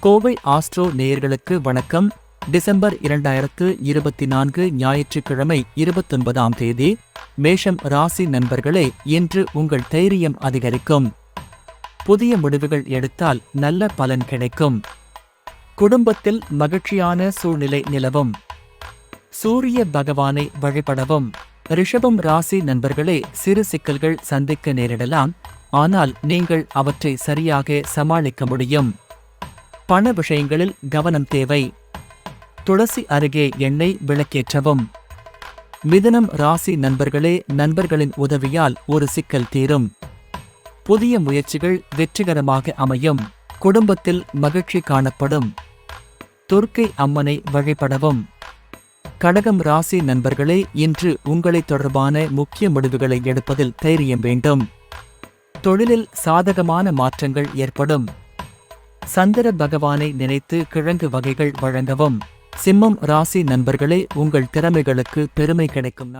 Kovai astro நேயர்களுக்கு வணக்கம். December இரண்டாயிரத்து இருபத்தி நான்கு ஞாயிற்றுக்கிழமை இருபத்தொன்பதாம் தேதி மேஷம் ராசி நண்பர்களே இன்று உங்கள் தைரியம் அதிகரிக்கும். புதிய முடிவுகள் எடுத்தால் நல்ல பலன் கிடைக்கும். குடும்பத்தில் மகிழ்ச்சியான சூழ்நிலை நிலவும். சூரிய பகவானை வழிபடவும். ரிஷபம் ராசி நண்பர்களே சிறு சிக்கல்கள் சந்திக்க நேரிடலாம். ஆனால் நீங்கள் அவற்றை சரியாக சமாளிக்க முடியும். பண விஷயங்களில் கவனம் தேவை. துளசி அருகே எண்ணெய் விளக்கேற்றவும். மிதனம் ராசி நண்பர்களே நண்பர்களின் உதவியால் ஒரு சிக்கல் தீரும். புதிய முயற்சிகள் வெற்றிகரமாக அமையும். குடும்பத்தில் மகிழ்ச்சி காணப்படும். துர்க்கை அம்மனை வழிபடவும். கடகம் ராசி நண்பர்களே இன்று உங்களை தொடர்பான முக்கிய முடிவுகளை எடுப்பதில் தைரியம் வேண்டும். தொழிலில் சாதகமான மாற்றங்கள் ஏற்படும். சந்திர பகவானை நினைத்து கிழங்கு வகைகள் வழங்கவும். சிம்மம் ராசி நண்பர்களே உங்கள் திறமைகளுக்கு பெருமை கிடைக்கும்.